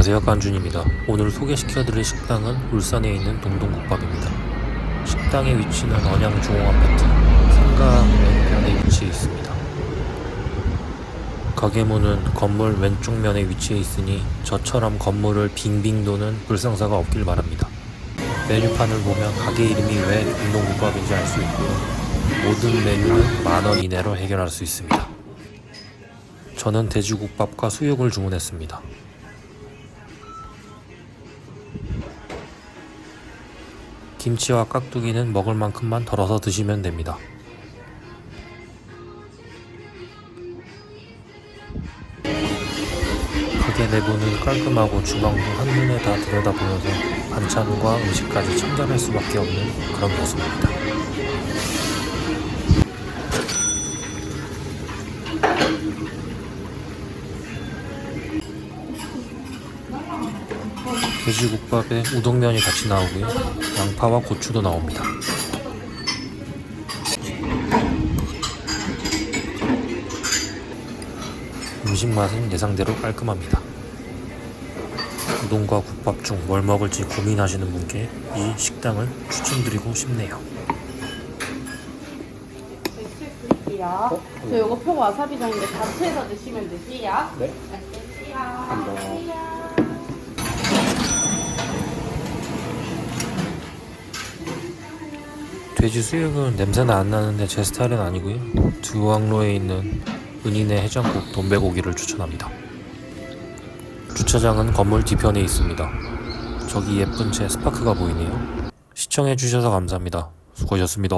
안녕하세요 깐준입니다. 오늘 소개시켜드릴 식당은 울산에 있는 동동국밥입니다. 식당의 위치는 언양 중앙아파트 상가 왼편에 위치해 있습니다. 가게 문은 건물 왼쪽 면에 위치해 있으니 저처럼 건물을 빙빙 도는 불상사가 없길 바랍니다. 메뉴판을 보면 가게 이름이 왜 동동국밥인지 알 수 있고요. 모든 메뉴는 만 원 이내로 해결할 수 있습니다. 저는 돼지국밥과 수육을 주문했습니다 김치와 깍두기는 먹을 만큼만 덜어서 드시면 됩니다. 가게 내부는 깔끔하고 주방도 한눈에 다 들여다보여서 반찬과 음식까지 첨단할 수밖에 없는 그런 모습입니다. 돼지국밥에 우동면이 같이 나오고요. 양파와 고추도 나옵니다. 음식 맛은 예상대로 깔끔합니다. 우동과 국밥 중 뭘 먹을지 고민하시는 분께 이 식당을 추천드리고 싶네요. 드릴게요. 저 요거 표 와사비 정인데 자체에서 드시면 되세요. 네. 감사합니다. 돼지 수육은 냄새는 안 나는데 제 스타일은 아니고요. 두왕로에 있는 은인의 해장국 돈베고기를 추천합니다. 주차장은 건물 뒤편에 있습니다. 저기 예쁜 제 스파크가 보이네요. 시청해주셔서 감사합니다. 수고하셨습니다.